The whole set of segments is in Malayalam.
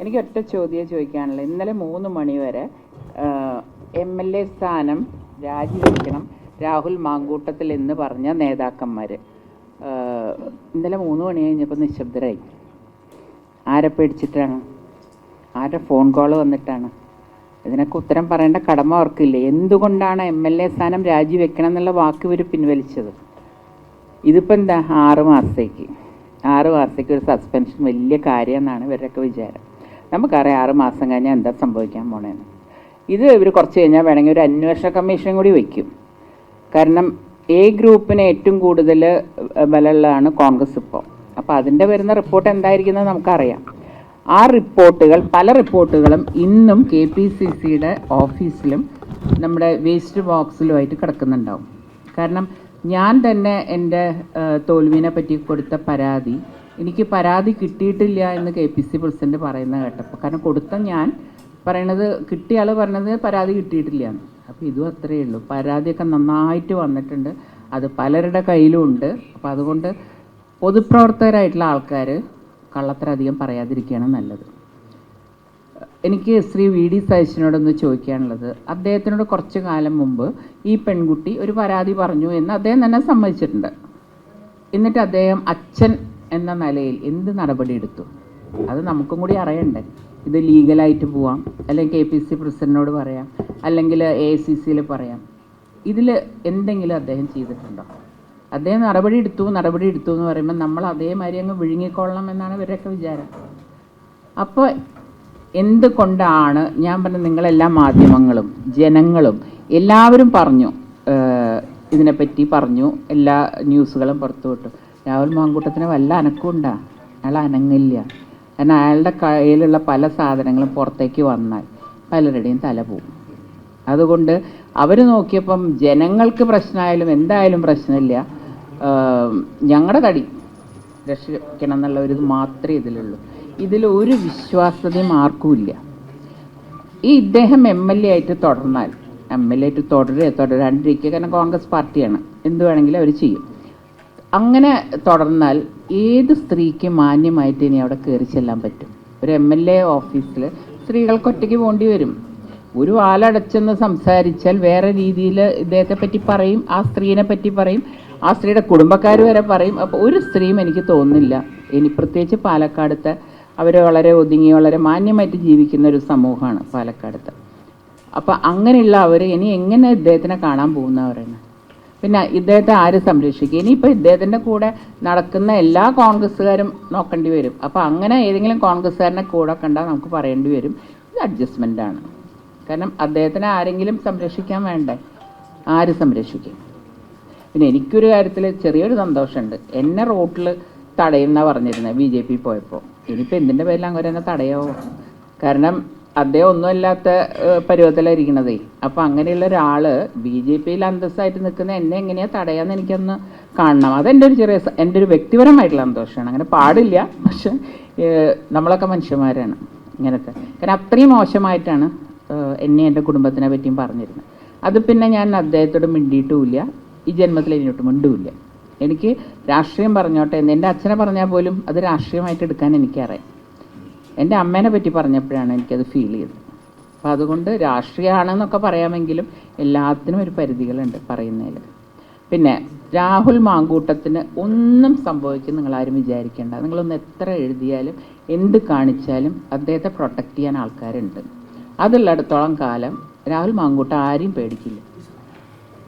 എനിക്ക് ഒറ്റ ചോദ്യം ചോദിക്കാനുള്ളത്. ഇന്നലെ മൂന്ന് മണി വരെ എം എൽ എ സ്ഥാനം രാജിവെക്കണം രാഹുൽ മാങ്കൂട്ടത്തിൽ എന്ന് പറഞ്ഞ നേതാക്കന്മാർ ഇന്നലെ മൂന്ന് മണി കഴിഞ്ഞപ്പോൾ നിശബ്ദരായി. ആരെ പേടിച്ചിട്ടാണ്? ആരുടെ ഫോൺ കോൾ വന്നിട്ടാണ്? ഇതിനൊക്കെ ഉത്തരം പറയേണ്ട കടമ അവർക്കില്ലേ? എന്തുകൊണ്ടാണ് എം എൽ എ സ്ഥാനം രാജിവെക്കണം എന്നുള്ള വാക്ക് ഇവർ പിൻവലിച്ചത്? ഇതിപ്പോൾ എന്താ? ആറ് മാസത്തേക്ക്. ആറ് മാസത്തേക്ക് ഒരു സസ്പെൻഷൻ വലിയ കാര്യമെന്നാണ് ഇവരുടെയൊക്കെ വിചാരം. നമുക്കറിയാം ആറ് മാസം കഴിഞ്ഞാൽ എന്താ സംഭവിക്കാൻ പോണേന്ന്. ഇത് ഇവർ കുറച്ച് കഴിഞ്ഞാൽ വേണമെങ്കിൽ ഒരു അന്വേഷണ കമ്മീഷൻ കൂടി വയ്ക്കും കാരണം എ ഗ്രൂപ്പിന് ഏറ്റവും കൂടുതൽ ബലമുള്ളതാണ് കോൺഗ്രസ് ഇപ്പോൾ അപ്പോൾ അതിന്റെ വരുന്ന റിപ്പോർട്ട് എന്തായിരിക്കുന്നത് നമുക്കറിയാം. ആ റിപ്പോർട്ടുകൾ പല റിപ്പോർട്ടുകളും ഇന്നും കെ പി സി സിയുടെ ഓഫീസിലും നമ്മുടെ വേസ്റ്റ് ബോക്സിലുമായിട്ട് കിടക്കുന്നുണ്ടാവും. കാരണം ഞാൻ തന്നെ എന്റെ തോൽവിനെ പറ്റി കൊടുത്ത പരാതി എനിക്ക് പരാതി കിട്ടിയിട്ടില്ല എന്ന് കെ പി സി പ്രസിഡന്റ് പറയുന്ന കേട്ടപ്പോൾ കാരണം കൊടുത്ത ഞാൻ പറയണത് കിട്ടിയ ആൾ പറഞ്ഞത് പരാതി കിട്ടിയിട്ടില്ല എന്ന്. അപ്പോൾ ഇതും അത്രയേ ഉള്ളൂ. പരാതിയൊക്കെ നന്നായിട്ട് വന്നിട്ടുണ്ട്. അത് പലരുടെ കയ്യിലും ഉണ്ട്. അപ്പോൾ അതുകൊണ്ട് പൊതുപ്രവർത്തകരായിട്ടുള്ള ആൾക്കാർ കള്ളത്തരം അധികം പറയാതിരിക്കുകയാണ് നല്ലത്. എനിക്ക് ശ്രീ വി ഡി സതീശനോടൊന്ന് ചോദിക്കാനുള്ളത്. അദ്ദേഹത്തിനോട് കുറച്ച് കാലം മുമ്പ് ഈ പെൺകുട്ടി ഒരു പരാതി പറഞ്ഞു എന്ന് അദ്ദേഹം തന്നെ സമ്മതിച്ചിട്ടുണ്ട്. എന്നിട്ട് അദ്ദേഹം അച്ഛൻ എന്ന നിലയിൽ എന്ത് നടപടി എടുത്തു? അത് നമുക്കും കൂടി അറിയണ്ടേ. ഇത് ലീഗലായിട്ട് പോവാം. അല്ലെങ്കിൽ കെ പി സി പ്രസിഡന്റിനോട് പറയാം. അല്ലെങ്കിൽ എ സി സിയിൽ പറയാം. ഇതിൽ എന്തെങ്കിലും അദ്ദേഹം ചെയ്തിട്ടുണ്ടോ? അദ്ദേഹം നടപടി എടുത്തു നടപടി എടുത്തു എന്ന് പറയുമ്പോൾ നമ്മൾ അതേമാതിരി അങ്ങ് വിഴുങ്ങിക്കൊള്ളണം എന്നാണ് ഇവരുടെയൊക്കെ വിചാരം. അപ്പോൾ എന്തുകൊണ്ടാണ് ഞാൻ പറഞ്ഞ നിങ്ങളെല്ലാ മാധ്യമങ്ങളും ജനങ്ങളും എല്ലാവരും പറഞ്ഞു ഇതിനെപ്പറ്റി പറഞ്ഞു എല്ലാ ന്യൂസുകളും പുറത്തു വിട്ടു രാഹുൽ മാങ്കൂട്ടത്തിന് വല്ല അനക്കമുണ്ടാ അയാൾ അനങ്ങില്ല. കാരണം അയാളുടെ കയ്യിലുള്ള പല സാധനങ്ങളും പുറത്തേക്ക് വന്നാൽ പലരുടെയും തല പോകും. അതുകൊണ്ട് അവർ നോക്കിയപ്പം ജനങ്ങൾക്ക് പ്രശ്നമായാലും എന്തായാലും പ്രശ്നമില്ല. ഞങ്ങളുടെ തടി രക്ഷിക്കണം എന്നുള്ള ഒരു മാത്രമേ ഇതിലുള്ളൂ. ഇതിൽ ഒരു വിശ്വാസ്യതയും ആർക്കുമില്ല ഈ ഇദ്ദേഹം എം എൽ എ ആയിട്ട് തുടർന്നാൽ എം എൽ എ ആയിട്ട് തുടരുക തുടരാണ്ടിരിക്കുക കാരണം കോൺഗ്രസ് പാർട്ടിയാണ്. എന്ത് വേണമെങ്കിലും അവർ ചെയ്യും. അങ്ങനെ തുടർന്നാൽ ഏത് സ്ത്രീക്ക് മാന്യമായിട്ട് ഇനി അവിടെ കയറി ചെല്ലാൻ പറ്റും? ഒരു എം എൽ എ ഓഫീസിൽ സ്ത്രീകൾക്ക് ഒറ്റയ്ക്ക് പോകേണ്ടി വരും. ഒരു ആളടച്ചെന്ന് സംസാരിച്ചാൽ വേറെ രീതിയിൽ ഇദ്ദേഹത്തെ പറ്റി പറയും ആ സ്ത്രീനെ പറ്റി പറയും ആ സ്ത്രീയുടെ കുടുംബക്കാർ വരെ പറയും. അപ്പോൾ ഒരു സ്ത്രീയും എനിക്ക് തോന്നുന്നില്ല. ഇനി പ്രത്യേകിച്ച് പാലക്കാടത്തെ അവർ വളരെ ഒതുങ്ങി വളരെ മാന്യമായിട്ട് ജീവിക്കുന്ന ഒരു സമൂഹമാണ് പാലക്കാടത്ത്. അപ്പം അങ്ങനെയുള്ള അവർ ഇനി എങ്ങനെ ഇദ്ദേഹത്തിനെ കാണാൻ പോകുന്നവരാണ് പിന്നെ ഇദ്ദേഹത്തെ ആര് സംരക്ഷിക്കും? ഇനിയിപ്പോൾ ഇദ്ദേഹത്തിന്റെ കൂടെ നടക്കുന്ന എല്ലാ കോൺഗ്രസ്സുകാരും നോക്കേണ്ടി വരും. അപ്പോൾ അങ്ങനെ ഏതെങ്കിലും കോൺഗ്രസ്സുകാരനെ കൂടെ കണ്ടാൽ നമുക്ക് പറയേണ്ടി വരും. ഇത് അഡ്ജസ്റ്റ്മെന്റ് ആണ്. കാരണം അദ്ദേഹത്തിനെ ആരെങ്കിലും സംരക്ഷിക്കാൻ വേണ്ടേ? ആര് സംരക്ഷിക്കും? പിന്നെ എനിക്കൊരു കാര്യത്തിൽ ചെറിയൊരു സന്തോഷമുണ്ട്. എന്നെ റോട്ടിൽ തടയുന്ന പറഞ്ഞിരുന്നത് ബി ജെ പി പോയപ്പോൾ ഇനിയിപ്പോൾ എന്തിന്റെ പേരിൽ അങ്ങനെ തടയാവോ? കാരണം അദ്ദേഹം ഒന്നുമല്ലാത്ത പരുവത്തിലായിരിക്കണതേ. അപ്പോൾ അങ്ങനെയുള്ള ഒരാൾ ബി ജെ പിയിൽ അന്തസ്സായിട്ട് നിൽക്കുന്ന എന്നെ എങ്ങനെയാ തടയാന്ന് എനിക്കൊന്ന് കാണണം. അതെന്റെ ഒരു ചെറിയ എന്റെ ഒരു വ്യക്തിപരമായിട്ടുള്ള സന്തോഷമാണ്. അങ്ങനെ പാടില്ല പക്ഷെ നമ്മളൊക്കെ മനുഷ്യന്മാരാണ് ഇങ്ങനത്തെ കാരണം അത്രയും മോശമായിട്ടാണ് എന്നെ എന്റെ കുടുംബത്തിനെ പറ്റിയും പറഞ്ഞിരുന്നത്. അത് പിന്നെ ഞാൻ അദ്ദേഹത്തോട് മിണ്ടിയിട്ടുമില്ല. ഈ ജന്മത്തിൽ ഇനിയോട്ട് മിണ്ടുമില്ല എനിക്ക് രാഷ്ട്രീയം പറഞ്ഞോട്ടെ എന്ന് എന്റെ അച്ഛനെ പറഞ്ഞാൽ പോലും അത് രാഷ്ട്രീയമായിട്ട് എടുക്കാൻ എനിക്കറിയാം. എന്റെ അമ്മേനെ പറ്റി പറഞ്ഞപ്പോഴാണ് എനിക്കത് ഫീൽ ചെയ്തത്. അപ്പോൾ അതുകൊണ്ട് രാഷ്ട്രീയമാണെന്നൊക്കെ പറയാമെങ്കിലും എല്ലാത്തിനും ഒരു പരിധികളുണ്ട് പറയുന്നതിൽ പിന്നെ രാഹുൽ മാങ്കൂട്ടത്തിന് ഒന്നും സംഭവിക്കും നിങ്ങൾ ആരും വിചാരിക്കേണ്ട. നിങ്ങളൊന്ന് എത്ര എഴുതിയാലും എന്ത് കാണിച്ചാലും അദ്ദേഹത്തെ പ്രൊട്ടക്റ്റ് ചെയ്യാൻ ആൾക്കാരുണ്ട്. അതുള്ളിടത്തോളം കാലം രാഹുൽ മാങ്കൂട്ടം ആരെയും പേടിക്കില്ല.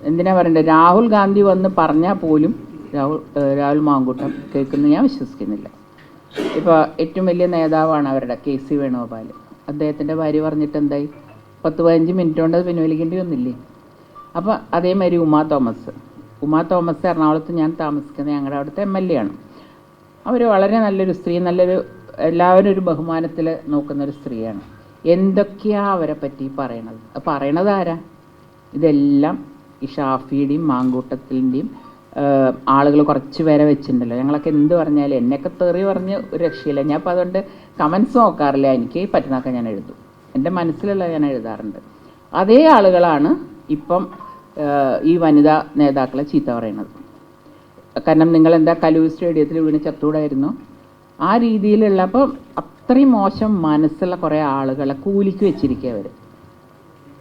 എന്തിനാ പറയണ്ടത് രാഹുൽ ഗാന്ധി വന്ന് പറഞ്ഞാൽ പോലും രാഹുൽ രാഹുൽ മാങ്കൂട്ടം കേൾക്കുന്നത് ഞാൻ വിശ്വസിക്കുന്നില്ല. ഇപ്പോൾ ഏറ്റവും വലിയ നേതാവാണ് അവരുടെ കെ സി വേണുഗോപാൽ അദ്ദേഹത്തിന്റെ ഭാര്യ പറഞ്ഞിട്ട് എന്തായി? പത്ത് പതിനഞ്ച് മിനിറ്റ് കൊണ്ട് പിൻവലിക്കേണ്ടി വന്നില്ലേ? അപ്പോൾ അതേമാതിരി ഉമാ തോമസ്. ഉമാ തോമസ് എറണാകുളത്ത് ഞാൻ താമസിക്കുന്നത് ഞങ്ങളുടെ അവിടുത്തെ എം എൽ എ ആണ്. അവർ വളരെ നല്ലൊരു സ്ത്രീ നല്ലൊരു എല്ലാവരും ഒരു ബഹുമാനത്തിൽ നോക്കുന്ന ഒരു സ്ത്രീയാണ്. എന്തൊക്കെയാ അവരെ പറ്റി പറയണത്? പറയണത് ആരാ? ഇതെല്ലാം ഈ ഷാഫിയുടെയും മാങ്കൂട്ടത്തിന്റെയും ആളുകൾ കുറച്ച് പേരെ വെച്ചിട്ടുണ്ടല്ലോ. ഞങ്ങളൊക്കെ എന്ത് പറഞ്ഞാലും എന്നെയൊക്കെ തെറി പറഞ്ഞ് ഒരു രക്ഷയില്ല. ഞാൻ അപ്പോൾ അതുകൊണ്ട് കമൻസ് നോക്കാറില്ല. എനിക്ക് പറ്റുന്നൊക്കെ ഞാൻ എഴുതും. എന്റെ മനസ്സിലുള്ള ഞാൻ എഴുതാറുണ്ട്. അതേ ആളുകളാണ് ഇപ്പം ഈ വനിതാ നേതാക്കളെ ചീത്ത പറയുന്നത്. കാരണം നിങ്ങൾ എന്താ കലൂർ സ്റ്റേഡിയത്തിൽ വീണ് ചത്തൂടായിരുന്നു ആ രീതിയിലുള്ള അപ്പം അത്രയും മോശം മനസ്സുള്ള കുറേ ആളുകളെ കൂലിക്ക് വെച്ചിരിക്കുക അവർ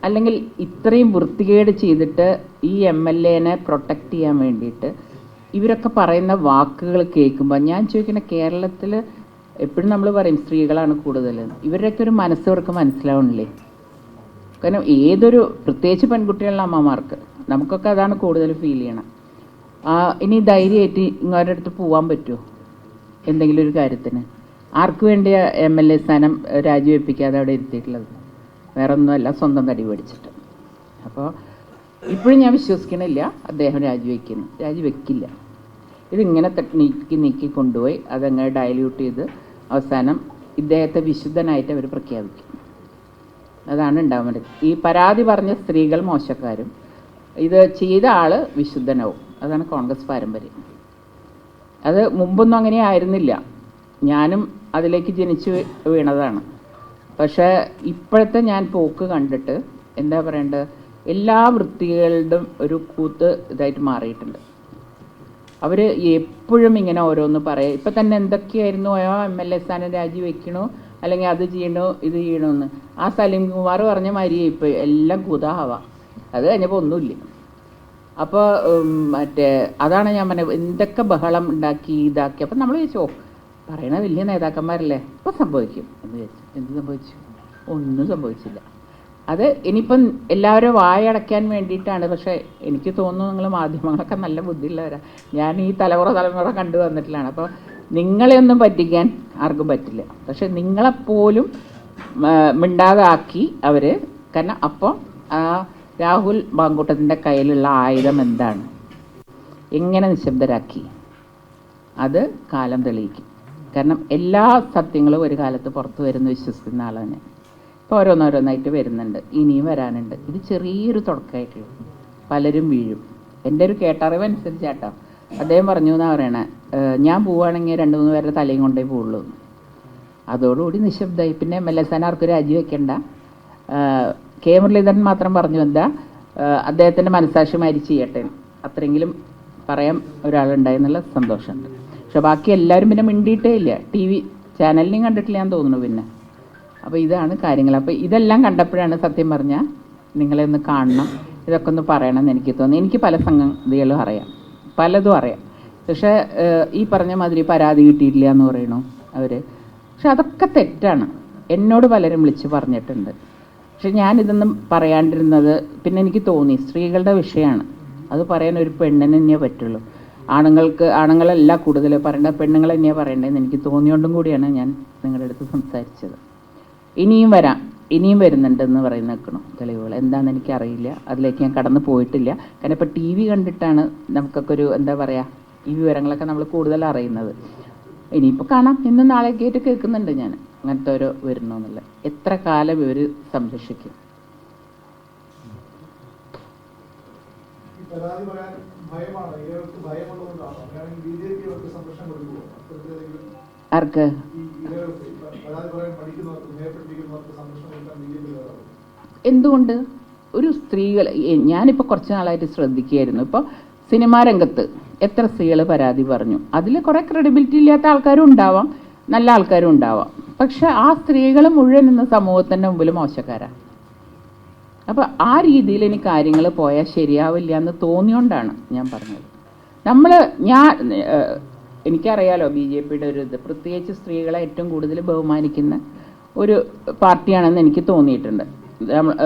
അല്ലെങ്കിൽ ഇത്രയും വൃത്തികേട് ചെയ്തിട്ട് ഈ എം എൽ എനെ പ്രൊട്ടക്റ്റ് ചെയ്യാൻ വേണ്ടിയിട്ട് ഇവരൊക്കെ പറയുന്ന വാക്കുകൾ കേൾക്കുമ്പോൾ ഞാൻ ചോദിക്കുന്ന കേരളത്തിൽ എപ്പോഴും നമ്മൾ പറയും സ്ത്രീകളാണ് കൂടുതൽ. ഇവരുടെയൊക്കെ ഒരു മനസ്സ് ഇവർക്ക് മനസ്സിലാവണില്ലേ കാരണം ഏതൊരു പ്രത്യേകിച്ച് പെൺകുട്ടികളുടെ അമ്മമാർക്ക് നമുക്കൊക്കെ അതാണ് കൂടുതൽ ഫീൽ ചെയ്യണം. ഇനി ധൈര്യമായിട്ട് ഇങ്ങോരുടെ അടുത്ത് പോകാൻ പറ്റുമോ? എന്തെങ്കിലും ഒരു കാര്യത്തിന്. ആർക്ക് വേണ്ടിയ എം എൽ എ സ്ഥാനം രാജിവെപ്പിക്കാതെ അവിടെ ഇരുത്തിയിട്ടുള്ളത്? വേറെ ഒന്നുമല്ല സ്വന്തം തടി പിടിച്ചിട്ട് അപ്പോൾ ഇപ്പോഴും ഞാൻ വിശ്വസിക്കണില്ല അദ്ദേഹം രാജിവെക്കുന്നു രാജിവെക്കില്ല. ഇതിങ്ങനെ നീക്കി നീക്കി കൊണ്ടുപോയി അതങ്ങനെ ഡയല്യൂട്ട് ചെയ്ത് അവസാനം ഇദ്ദേഹത്തെ വിശുദ്ധനായിട്ട് അവർ പ്രഖ്യാപിക്കും. അതാണ് ഉണ്ടാവുന്നത്. ഈ പരാതി പറഞ്ഞ സ്ത്രീകൾ മോശക്കാരും ഇത് ചെയ്ത ആൾ വിശുദ്ധനാവും. അതാണ് കോൺഗ്രസ് പാരമ്പര്യം. അത് മുമ്പൊന്നും അങ്ങനെ ആയിരുന്നില്ല. ഞാനും അതിലേക്ക് ജനിച്ചു വീണതാണ്. പക്ഷേ ഇപ്പോഴത്തെ ഞാൻ പോക്ക് കണ്ടിട്ട് എന്താ പറയേണ്ടത് എല്ലാ വൃത്തികളുടെയും ഒരു കൂത്ത് ഇതായിട്ട് മാറിയിട്ടുണ്ട്. അവർ എപ്പോഴും ഇങ്ങനെ ഓരോന്ന് പറയും ഇപ്പം തന്നെ എന്തൊക്കെയായിരുന്നു ആ എം എൽ എ സ്ഥാനം രാജിവെക്കണോ അല്ലെങ്കിൽ അത് ചെയ്യണോ ഇത് ചെയ്യണമെന്ന് ആ സലീം കുമാർ പറഞ്ഞ മാതിരി ഇപ്പം എല്ലാം കുതാഹവ. അത് കഴിഞ്ഞപ്പോൾ ഒന്നുമില്ല. അപ്പോൾ മറ്റേ അതാണ് ഞാൻ പറഞ്ഞത് എന്തൊക്കെ ബഹളം ഉണ്ടാക്കി ഇതാക്കി. അപ്പം നമ്മൾ ചോദിച്ചു "ഓ, പറയണ വലിയ നേതാക്കന്മാരല്ലേ? ഇപ്പം സംഭവിക്കും. എന്ന് വിചാരിച്ചു. എന്ത് സംഭവിച്ചു? ഒന്നും സംഭവിച്ചില്ല. അത് ഇനിയിപ്പം എല്ലാവരും വായടയ്ക്കാൻ വേണ്ടിയിട്ടാണ്. പക്ഷേ എനിക്ക് തോന്നുന്നു നിങ്ങൾ മാധ്യമങ്ങളൊക്കെ നല്ല ബുദ്ധിയുള്ളവരാ. ഞാൻ ഈ തലമുറ തലമുറ കണ്ടു വന്നിട്ടില്ലാണ് അപ്പോൾ നിങ്ങളെ ഒന്നും പറ്റിക്കാൻ ആർക്കും പറ്റില്ല. പക്ഷെ നിങ്ങളെപ്പോലും മിണ്ടാതാക്കി അവർ കാരണം അപ്പോൾ ആ രാഹുൽ മാങ്കൂട്ടത്തിന്റെ കയ്യിലുള്ള ആയുധം എന്താണ്? എങ്ങനെ നിശബ്ദരാക്കി? അത് കാലം തെളിയിക്കും. കാരണം എല്ലാ സത്യങ്ങളും ഒരു കാലത്ത് പുറത്തു വരുന്ന വിശ്വസിക്കുന്ന ആളാണ് ഞാൻ. ഇപ്പോൾ ഓരോന്നോരോന്നായിട്ട് വരുന്നുണ്ട് ഇനിയും വരാനുണ്ട്. ഇത് ചെറിയൊരു തുടക്കമായിട്ടുള്ളൂ. പലരും വീഴും. എന്റെ ഒരു കേട്ടറിവ് അനുസരിച്ചാട്ടോ. അദ്ദേഹം പറഞ്ഞു എന്നാ പറയണേ "ഏഹ് ഞാൻ പോവുകയാണെങ്കിൽ രണ്ട് മൂന്ന് പേരുടെ തലയും കൊണ്ടേ പോവുള്ളൂ. അതോടുകൂടി നിശബ്ദമായി. പിന്നെ എം എൽ എ സ്ഥാനം ആർക്കും രാജിവെക്കണ്ട. കെ മുരളീധരൻ മാത്രം പറഞ്ഞു എന്താ അദ്ദേഹത്തിന്റെ മനസാക്ഷി മാരി ചെയ്യട്ടെ. അത്രയെങ്കിലും പറയാൻ ഒരാളുണ്ടായെന്നുള്ള സന്തോഷമുണ്ട്. പക്ഷെ ബാക്കി എല്ലാവരും പിന്നെ മിണ്ടിയിട്ടേ ഇല്ല. ടി വി ചാനലിനെയും കണ്ടിട്ടില്ല ഞാൻ തോന്നുന്നു പിന്നെ. അപ്പോൾ ഇതാണ് കാര്യങ്ങൾ. അപ്പോൾ ഇതെല്ലാം കണ്ടപ്പോഴാണ് സത്യം പറഞ്ഞാൽ നിങ്ങളെ ഒന്ന് കാണണം. ഇതൊക്കെ ഒന്ന് പറയണം എന്ന് എനിക്ക് തോന്നുന്നു എനിക്ക് പല സംഗതികളും അറിയാം. പലതും അറിയാം. പക്ഷേ ഈ പറഞ്ഞ മാതിരി പരാതി കിട്ടിയിട്ടില്ല എന്ന് പറയണു അവർ? പക്ഷെ അതൊക്കെ തെറ്റാണ്. എന്നോട് പലരും വിളിച്ച് പറഞ്ഞിട്ടുണ്ട്. പക്ഷെ ഞാനിതൊന്നും പറയാണ്ടിരുന്നത് പിന്നെ എനിക്ക് തോന്നി സ്ത്രീകളുടെ വിഷയമാണ്. അത് പറയാൻ ഒരു പെണ്ണിന് തന്നെയേ പറ്റുള്ളൂ. ആണുങ്ങൾക്ക് ആണുങ്ങളല്ല കൂടുതൽ പറയേണ്ടത് പെണ്ണുങ്ങൾ തന്നെയാണ് പറയേണ്ടതെന്ന് എനിക്ക് തോന്നിയോണ്ടും കൂടിയാണ് ഞാൻ നിങ്ങളുടെ അടുത്ത് സംസാരിച്ചത്. ഇനിയും വരാം ഇനിയും വരുന്നുണ്ടെന്ന് പറയുന്ന നിൽക്കണം തെളിവുകൾ എന്താണെന്ന് എനിക്കറിയില്ല അതിലേക്ക് ഞാൻ കടന്നു പോയിട്ടില്ല. കാരണം ഇപ്പോൾ ടി വി കണ്ടിട്ടാണ് നമുക്കൊക്കെ ഒരു എന്താ പറയുക ഈ വിവരങ്ങളൊക്കെ നമ്മൾ കൂടുതൽ അറിയുന്നത്. ഇനിയിപ്പോൾ കാണാം ഇന്നും നാളെ കേട്ട് കേൾക്കുന്നുണ്ട് ഞാൻ. അങ്ങനത്തെ ഓരോ വരുന്നോന്നുള്ളത് എത്ര കാലം ഇവർ സംരക്ഷിക്കും? ഭയമാണ്. ഇവർക്ക് ഭയമുള്ളതുകൊണ്ടാണ്. അങ്ങനെയാണെങ്കിൽ ബി ജെ പി അവർക്ക് സംരക്ഷണം കൊടുക്കുമോ അത്തരത്തിലേതെങ്കിലും ആർക്ക്? എന്തുകൊണ്ട്? ഒരു സ്ത്രീകൾ ഞാനിപ്പോൾ കുറച്ച് നാളായിട്ട് ശ്രദ്ധിക്കുകയായിരുന്നു. ഇപ്പോൾ സിനിമാ രംഗത്ത് എത്ര സ്ത്രീകൾ പരാതി പറഞ്ഞു? അതിൽ കുറേ ക്രെഡിബിലിറ്റി ഇല്ലാത്ത ആൾക്കാരും ഉണ്ടാവാം നല്ല ആൾക്കാരും ഉണ്ടാവാം. പക്ഷെ ആ സ്ത്രീകൾ മുഴുവൻ ഇന്ന് സമൂഹത്തിന്റെ മുമ്പിൽ മോശക്കാരാണ് അപ്പോൾ ആ രീതിയിൽ എനിക്ക് കാര്യങ്ങൾ പോയാൽ ശരിയാവില്ല എന്ന് തോന്നിയോണ്ടാണ് ഞാൻ പറഞ്ഞത്. നമ്മൾ ഞാൻ എനിക്കറിയാലോ ബി ജെ പിയുടെ ഒരു ഇത്. പ്രത്യേകിച്ച് സ്ത്രീകളെ ഏറ്റവും കൂടുതൽ ബഹുമാനിക്കുന്ന ഒരു പാർട്ടിയാണെന്ന് എനിക്ക് തോന്നിയിട്ടുണ്ട്.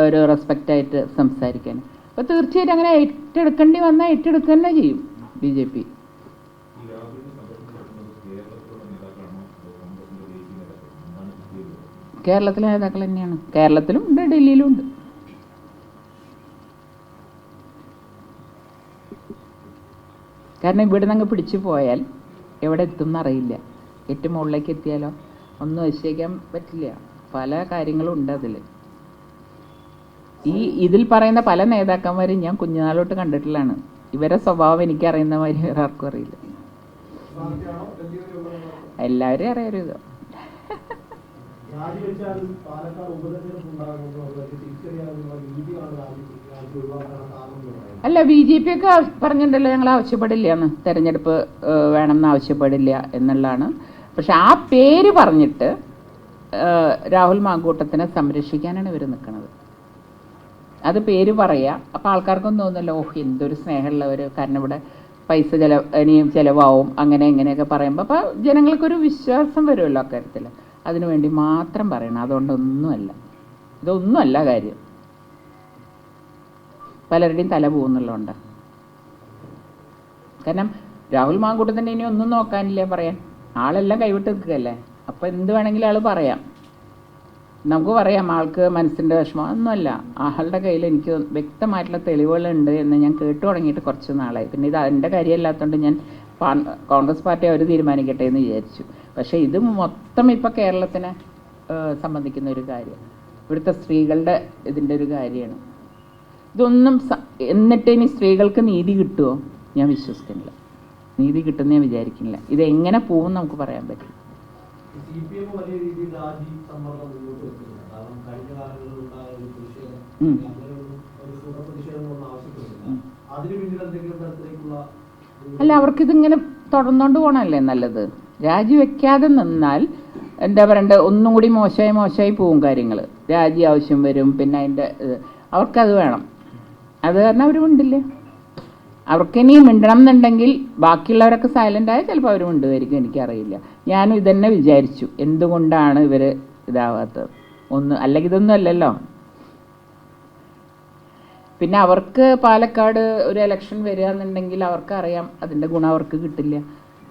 ഒരു റെസ്പെക്റ്റ് ആയിട്ട് സംസാരിക്കാൻ. അപ്പോൾ തീർച്ചയായിട്ടും അങ്ങനെ ഏറ്റെടുക്കേണ്ടി വന്നാൽ ഏറ്റെടുക്കുക തന്നെ ചെയ്യും ബി ജെ പി. കേരളത്തിലെ നേതാക്കൾ തന്നെയാണ്. കേരളത്തിലും ഉണ്ട് ഡൽഹിയിലും ഉണ്ട്. കാരണം ഇവിടെ നിന്ന് പിടിച്ചു പോയാൽ എവിടെ എത്തും എന്നറിയില്ല ഏറ്റവും മുകളിലേക്ക് എത്തിയാലോ? ഒന്നും നിശ്ചയിക്കാൻ പറ്റില്ല. പല കാര്യങ്ങളും ഉണ്ട് അതിൽ ഈ ഇതിൽ പറയുന്ന പല നേതാക്കന്മാരും ഞാൻ കുഞ്ഞുനാളോട്ട് കണ്ടിട്ടുള്ളതാണ്. ഇവരെ സ്വഭാവം എനിക്ക് അറിയുന്ന മാതിരി വേറെ ആർക്കും അറിയില്ല? എല്ലാവരും അറിയാം ഇത് രാജിവെച്ചാൽ പാലക്കാട് ഉപതെരഞ്ഞെടുപ്പ് ഉണ്ടാകുമെന്നോ അല്ല ബി ജെ പി ഒക്കെ പറഞ്ഞിട്ടുണ്ടല്ലോ ഞങ്ങൾ ആവശ്യപ്പെടില്ല എന്ന് തെരഞ്ഞെടുപ്പ് വേണമെന്ന് ആവശ്യപ്പെടില്ല എന്നുള്ളതാണ്. പക്ഷെ ആ പേര് പറഞ്ഞിട്ട് രാഹുൽ മാങ്കൂട്ടത്തിനെ സംരക്ഷിക്കാനാണ് ഇവർ നിൽക്കുന്നത് അത് പേര് പറയാ. അപ്പൊ ആൾക്കാർക്കൊന്നും തോന്നുന്നല്ലോ ഓഹ് എന്തൊരു സ്നേഹമുള്ളവർ കാരണം ഇവിടെ പൈസ ചെല ഇനിയും ചിലവാവും അങ്ങനെ ഇങ്ങനെയൊക്കെ പറയുമ്പോൾ അപ്പോൾ ജനങ്ങൾക്കൊരു വിശ്വാസം വരുമല്ലോ അക്കാര്യത്തിൽ അതിനുവേണ്ടി മാത്രം പറയണം. അതുകൊണ്ടൊന്നുമല്ല. ഇതൊന്നുമല്ല കാര്യം. പലരുടെയും തല പോകുന്നുള്ളതുകൊണ്ട്. കാരണം രാഹുൽ മാങ്കൂട്ടത്തിന്റെ ഇനി ഒന്നും നോക്കാനില്ലേ പറയാൻ. ആളെല്ലാം കൈവിട്ട് നിൽക്കുകയല്ലേ? അപ്പം എന്ത് വേണമെങ്കിലും ആൾ പറയാം. നമുക്ക് പറയാം ആൾക്ക് മനസ്സിന്റെ വിഷമം. ഒന്നുമല്ല. ആളുടെ കയ്യിൽ എനിക്ക് വ്യക്തമായിട്ടുള്ള തെളിവുകളുണ്ട് എന്ന് ഞാൻ കേട്ടു തുടങ്ങിയിട്ട് കുറച്ച് നാളായി. പിന്നെ ഇത് അതിന്റെ കാര്യമല്ലാത്തതുകൊണ്ട് ഞാൻ കോൺഗ്രസ് പാർട്ടി അവർ തീരുമാനിക്കട്ടെ എന്ന് വിചാരിച്ചു. പക്ഷേ ഇത് മൊത്തം ഇപ്പോൾ കേരളത്തിനെ സംബന്ധിക്കുന്ന ഒരു കാര്യം ഇവിടുത്തെ സ്ത്രീകളുടെ ഇതിന്റെ ഒരു കാര്യമാണ്. ഇതൊന്നും എന്നിട്ട് ഇനി സ്ത്രീകൾക്ക് നീതി കിട്ടുമോ ഞാൻ വിശ്വസിക്കുന്നില്ല. നീതി കിട്ടുമെന്ന് ഞാൻ വിചാരിക്കുന്നില്ല. ഇത് എങ്ങനെ പോകും നമുക്ക് പറയാൻ പറ്റും. സി പി എം വലിയ രീതിയിൽ രാജി സമ്മർദ്ദം മുന്നോട്ട് വെക്കുന്നുണ്ട് കാരണം കഴിഞ്ഞ കാലങ്ങളിൽ ഒരു പ്രതിഷേധം ഉം. ഒരു ഒരു തുടർ പ്രതിഷേധങ്ങളൊന്നും ആവശ്യപ്പെടുന്നില്ല. ഉം. അതിന് പിന്നിൽ എന്തെങ്കിലും തരത്തിലേക്കുള്ള ഒരു- അല്ല അവർക്കിതിങ്ങനെ തുടർന്നുകൊണ്ട് പോകണമല്ലേ നല്ലത്? രാജിവെക്കാതെ നിന്നാൽ എന്താ പറയണ്ട ഒന്നും കൂടി മോശമായി മോശമായി പോവും കാര്യങ്ങൾ രാജി ആവശ്യം വരും പിന്നെ അതിന്റെ. അവർക്കത് വേണം. അത് കാരണം അവർ മിണ്ടില്ല. അവർക്കിനി മിണ്ടണം എന്നുണ്ടെങ്കിൽ ബാക്കിയുള്ളവരൊക്കെ സൈലന്റ് ആയാൽ ചിലപ്പോൾ അവർ മിണ്ടുമായിരിക്കും എനിക്കറിയില്ല. ഞാനും ഇതന്നെ വിചാരിച്ചു. എന്തുകൊണ്ടാണ് ഇവർ ഇതാവാത്തത്? ഒന്ന് അല്ലെങ്കിൽ ഇതൊന്നും അല്ലല്ലോ. പിന്നെ അവർക്ക് പാലക്കാട് ഒരു ഇലക്ഷൻ വരിക എന്നുണ്ടെങ്കിൽ അവർക്കറിയാം അതിന്റെ ഗുണം അവർക്ക് കിട്ടില്ല.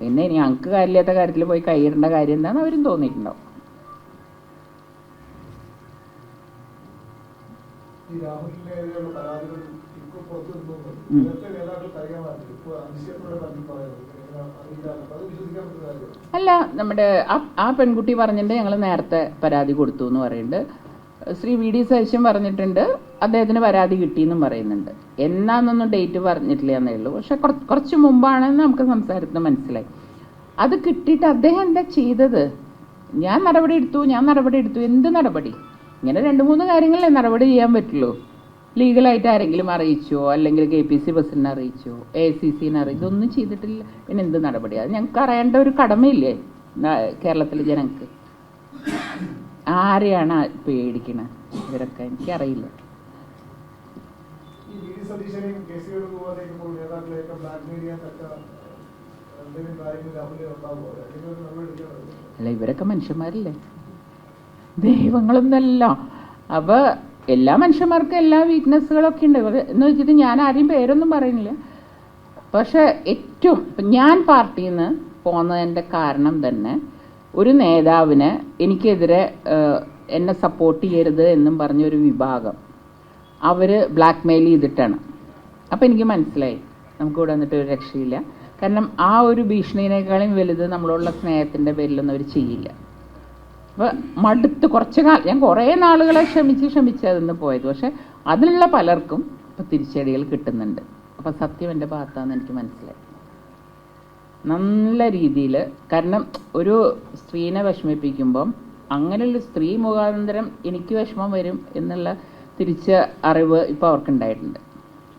പിന്നെ ഇനി ഞങ്ങൾക്ക് കാര്യമില്ലാത്ത കാര്യത്തിൽ പോയി കൈയിടേണ്ട കാര്യം എന്താണെന്ന് അവരും തോന്നിയിട്ടുണ്ടാവും. അല്ല നമ്മുടെ ആ ആ പെൺകുട്ടി പറഞ്ഞിട്ട് ഞങ്ങൾ നേരത്തെ പരാതി കൊടുത്തു എന്ന് പറയുന്നുണ്ട്. ശ്രീ വി ഡി സതീശൻ പറഞ്ഞിട്ടുണ്ട് അദ്ദേഹത്തിന് പരാതി കിട്ടിയെന്നും പറയുന്നുണ്ട്. എന്നാന്നൊന്നും ഡേറ്റ് പറഞ്ഞിട്ടില്ല എന്നേ ഉള്ളൂ. പക്ഷെ കുറച്ച് മുമ്പാണെന്ന് നമുക്ക് സംസാരത്തിന് മനസ്സിലായി. അത് കിട്ടിയിട്ട് അദ്ദേഹം എന്താ ചെയ്തത്? ഞാൻ നടപടി എടുത്തു ഞാൻ നടപടി എടുത്തു. എന്ത് നടപടി? ഇങ്ങനെ രണ്ട് മൂന്ന് കാര്യങ്ങളല്ലേ നടപടി ചെയ്യാൻ പറ്റുള്ളൂ. ലീഗലായിട്ട് ആരെങ്കിലും അറിയിച്ചോ? അല്ലെങ്കിൽ കെ പി സി ബസ്സിനെ അറിയിച്ചോ? A C സിനെ അറിയിച്ചോ? ഒന്നും ചെയ്തിട്ടില്ല. പിന്നെ എന്ത് നടപടി? അത് ഞങ്ങൾക്ക് അറിയേണ്ട ഒരു കടമയില്ലേ കേരളത്തിലെ ജനങ്ങൾക്ക്? ആരെയാണ് പേടിക്കണ? ഇവരൊക്കെ എനിക്കറിയില്ല. അല്ല ഇവരൊക്കെ മനുഷ്യന്മാരല്ലേ? ദൈവങ്ങളൊന്നല്ല അപ്പൊ എല്ലാ മനുഷ്യന്മാർക്കും എല്ലാ വീക്ക്നെസ്സുകളൊക്കെ ഉണ്ട്. എന്ന് വെച്ചിട്ട് ഞാൻ ആരെയും പേരൊന്നും പറയുന്നില്ല. പക്ഷെ ഏറ്റവും ഞാൻ പാർട്ടിയിൽ പോന്നതിന്റെ പോകുന്നതിന്റെ കാരണം തന്നെ ഒരു നേതാവിന് എനിക്കെതിരെ എന്നെ സപ്പോർട്ട് ചെയ്യരുത് എന്നും പറഞ്ഞൊരു വിഭാഗം അവർ ബ്ലാക്ക് മെയിൽ ചെയ്തിട്ടാണ്. അപ്പോൾ എനിക്ക് മനസ്സിലായി. നമുക്ക് ഇവിടെ വന്നിട്ട് ഒരു രക്ഷയില്ല. കാരണം ആ ഒരു ഭീഷണിനേക്കാളും വലുത് നമ്മളോടുള്ള സ്നേഹത്തിന്റെ പേരിലൊന്നും അവർ ചെയ്യില്ല. അപ്പോൾ മടുത്ത് കുറച്ച് കാലം ഞാൻ കുറേ നാളുകളെ ക്ഷമിച്ച് ക്ഷമിച്ച് അതിന്ന് പോയത്. പക്ഷെ അതിലുള്ള പലർക്കും ഇപ്പം തിരിച്ചടികൾ കിട്ടുന്നുണ്ട്. അപ്പോൾ സത്യം എന്റെ ഭാഗത്താണെന്ന് എനിക്ക് മനസ്സിലായി. നല്ല രീതിയിൽ കാരണം ഒരു സ്ത്രീനെ വിഷമിപ്പിക്കുമ്പം അങ്ങനെയുള്ള സ്ത്രീ മുഖാന്തരം എനിക്ക് വിഷമം വരും എന്നുള്ള തിരിച്ച അറിവ് ഇപ്പോൾ അവർക്കുണ്ടായിട്ടുണ്ട്.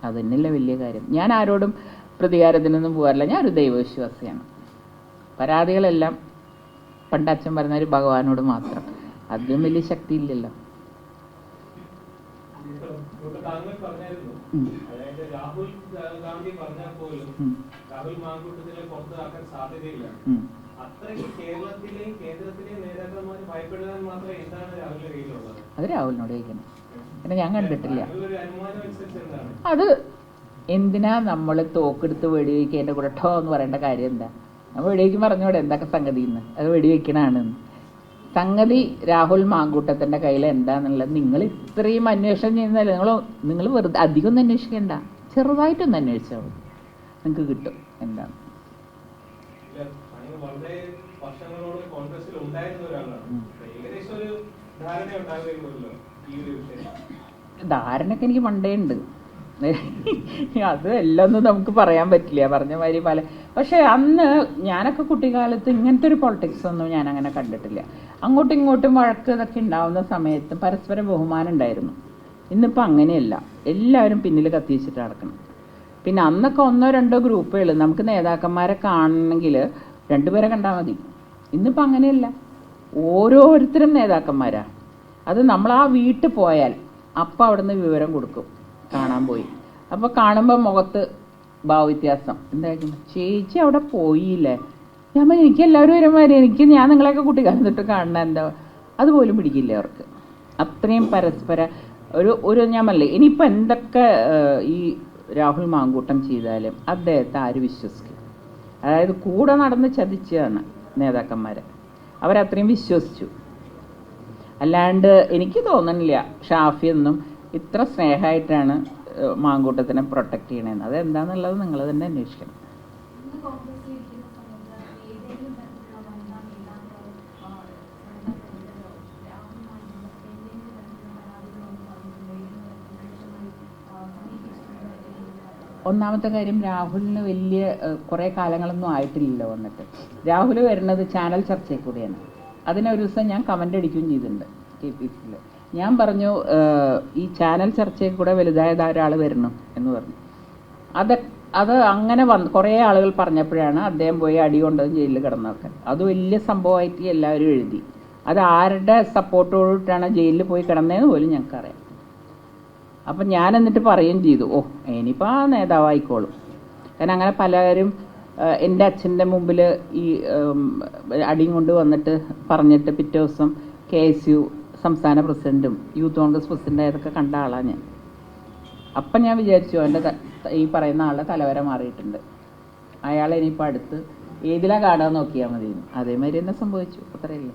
അത് തന്നെയല്ലേ വലിയ കാര്യം. ഞാൻ ആരോടും പ്രതികാരത്തിനൊന്നും പോകാറില്ല. ഞാൻ ഒരു ദൈവവിശ്വാസിയാണ്. പരാതികളെല്ലാം പണ്ട് അച്ഛൻ പറഞ്ഞ ഒരു ഭഗവാനോട് മാത്രം. അതിലും വലിയ ശക്തി ഇല്ലല്ലോ. താങ്കൾ പറഞ്ഞായിരുന്നു. അതായത് രാഹുൽ ഗാന്ധി പറഞ്ഞാൽ പോലും. രാഹുൽ മാങ്കൂട്ടത്തിനെ പുറത്താക്കാൻ സാധ്യതയില്ല. ഉം. അത്രയ്ക്ക് കേരളത്തിലെയും കേന്ദ്രത്തിലെയും നേതാക്കന്മാർ ഭയപ്പെടുത്താൻ മാത്രം എന്താണ് രാഹുലിന്റെ കയ്യിലുള്ളത്? അത് രാഹുലിനോട് ചോദിക്കണം. പിന്നെ ഞാൻ കണ്ടിട്ടില്ല. അത് എന്തിനാ നമ്മൾ തോക്കെടുത്ത് വെടിവെക്കേണ്ട കൂടട്ടോ എന്ന് പറയേണ്ട കാര്യം എന്താ? നമ്മൾ വെടിവെക്കും പറഞ്ഞൂടെ എന്തൊക്കെ സംഗതി എന്ന് അത് വെടിവെക്കണാണെന്ന് സംഗതി രാഹുൽ മാങ്കൂട്ടത്തിന്റെ കയ്യിൽ എന്താന്നുള്ളത് നിങ്ങൾ ഇത്രയും അന്വേഷണം ചെയ്യുന്നതല്ലേ? നിങ്ങൾ നിങ്ങൾ വെറുതെ അധികം ഒന്നും അന്വേഷിക്കണ്ട. ചെറുതായിട്ടൊന്ന് അന്വേഷിച്ചാൽ നിങ്ങൾക്ക് കിട്ടും. എന്താണ്? ധാരണയൊക്കെ എനിക്ക് പണ്ടേ ഉണ്ട്. അത് എല്ലാം ഒന്നും നമുക്ക് പറയാൻ പറ്റില്ല. പറഞ്ഞ മാതിരി പല പക്ഷെ അന്ന് ഞാനൊക്കെ കുട്ടിക്കാലത്ത് ഇങ്ങനത്തെ ഒരു പൊളിറ്റിക്സ് ഒന്നും ഞാൻ അങ്ങനെ കണ്ടിട്ടില്ല. അങ്ങോട്ടും ഇങ്ങോട്ടും വഴക്ക് ഇതൊക്കെ ഉണ്ടാവുന്ന സമയത്ത് പരസ്പര ബഹുമാനം ഉണ്ടായിരുന്നു. ഇന്നിപ്പോൾ അങ്ങനെയല്ല. എല്ലാവരും പിന്നിൽ കത്തിവെച്ചിട്ട് നടക്കണം. പിന്നെ അന്നൊക്കെ ഒന്നോ രണ്ടോ ഗ്രൂപ്പുകൾ നമുക്ക് നേതാക്കന്മാരെ കാണണമെങ്കിൽ രണ്ടുപേരെ കണ്ടാൽ മതി. ഇന്നിപ്പോൾ അങ്ങനെയല്ല. ഓരോരുത്തരും നേതാക്കന്മാരാണ് അത് നമ്മൾ ആ വീട്ടിൽ പോയാൽ അപ്പം അവിടുന്ന് വിവരം കൊടുക്കും. കാണാൻ പോയി. അപ്പോൾ കാണുമ്പോൾ മുഖത്ത് ഭാവവ്യത്യാസം. എന്തായിരിക്കും ചേച്ചി അവിടെ പോയില്ലേ? ഞാൻ പറഞ്ഞു, എനിക്ക് എല്ലാവരും ഒരുമാതിരി. എനിക്ക് ഞാൻ നിങ്ങളെയൊക്കെ കുട്ടിക്കാലം തൊട്ട് കാണുന്ന എന്താ? അതുപോലും പിടിക്കില്ല അവർക്ക്. അത്രയും പരസ്പര ഒരു ഒരു ഞാൻ പറഞ്ഞില്ലേ ഇനിയിപ്പോൾ എന്തൊക്കെ ഈ രാഹുൽ മാങ്കൂട്ടം ചെയ്താലും അദ്ദേഹത്തെ ആര് വിശ്വസിക്കും? അതായത് കൂടെ നടന്ന് ചതിച്ചതാണ് നേതാക്കന്മാരെ. അവരത്രയും വിശ്വസിച്ചു. അല്ലാണ്ട് എനിക്ക് തോന്നണില്ല ഷാഫി എന്നും ഇത്ര സ്നേഹമായിട്ടാണ് മാങ്കൂട്ടത്തിനെ പ്രൊട്ടക്ട് ചെയ്യണേന്ന്. അതെന്താന്നുള്ളത് നിങ്ങൾ തന്നെ അന്വേഷിക്കണം ഇന്ന് കോൺഗ്രസിൽ ഇരിക്കുന്ന സമയത്ത് ഏതെങ്കിലും തരത്തിലുള്ള വനിതാ നേതാക്കളോ ആ, വനിതാ പ്രവർത്തകരോ രാഹുൽ മാങ്കൂട്ടം എന്തെങ്കിലും തരത്തിലുള്ള പരാതികളൊന്നും പറഞ്ഞിട്ടുണ്ടോ ഏതെങ്കിലും തരത്തിലുള്ള ആ, സമീപിച്ചിട്ടുണ്ടോ ഏതെങ്കിലും തരത്തിലുള്ള ഒന്നാമത്തെ കാര്യം രാഹുലിന് വലിയ കുറേ കാലങ്ങളൊന്നും ആയിട്ടില്ലല്ലോ വന്നിട്ട്. രാഹുൽ വരുന്നത് ചാനൽ ചർച്ചയിൽ കൂടിയാണ്. അതിനൊരു ദിവസം ഞാൻ കമന്റ് അടിക്കുകയും ചെയ്തിട്ടുണ്ട് കെ പി സിയിൽ ഞാൻ പറഞ്ഞു ഈ ചാനൽ ചർച്ചയിൽ കൂടെ വലുതായ ഒരാൾ വരണം എന്ന് പറഞ്ഞു. അത് അത് അങ്ങനെ വന്ന് കുറേ ആളുകൾ പറഞ്ഞപ്പോഴാണ് അദ്ദേഹം പോയി അടി കൊണ്ടതും ജയിലിൽ കിടന്നൊക്കെ അത് വലിയ സംഭവമായിട്ട് എല്ലാവരും എഴുതി. അത് ആരുടെ സപ്പോർട്ടോടിട്ടാണ് ജയിലിൽ പോയി കിടന്നതെന്ന് പോലും ഞങ്ങൾക്കറിയാം. അപ്പം ഞാൻ എന്നിട്ട് പറയുകയും ചെയ്തു ഓ ഇനിയിപ്പോൾ ആ നേതാവായിക്കോളും. കാരണം അങ്ങനെ പലരും എന്റെ അച്ഛന്റെ മുമ്പിൽ ഈ അടിയും കൊണ്ട് വന്നിട്ട് പറഞ്ഞിട്ട് പിറ്റേ ദിവസം കെ എസ് യു സംസ്ഥാന പ്രസിഡന്റും യൂത്ത് കോൺഗ്രസ് പ്രസിഡന്റായതൊക്കെ കണ്ട ആളാണ് ഞാൻ. അപ്പം ഞാൻ വിചാരിച്ചു അവന്റെ ഈ പറയുന്ന ആളുടെ തലവര മാറിയിട്ടുണ്ട്. അയാളെ ഇനിയിപ്പോൾ അടുത്ത് ഏതിലാ കാണാൻ നോക്കിയാൽ മതി അതേമാതിരി തന്നെ സംഭവിച്ചു. അത്രയല്ലേ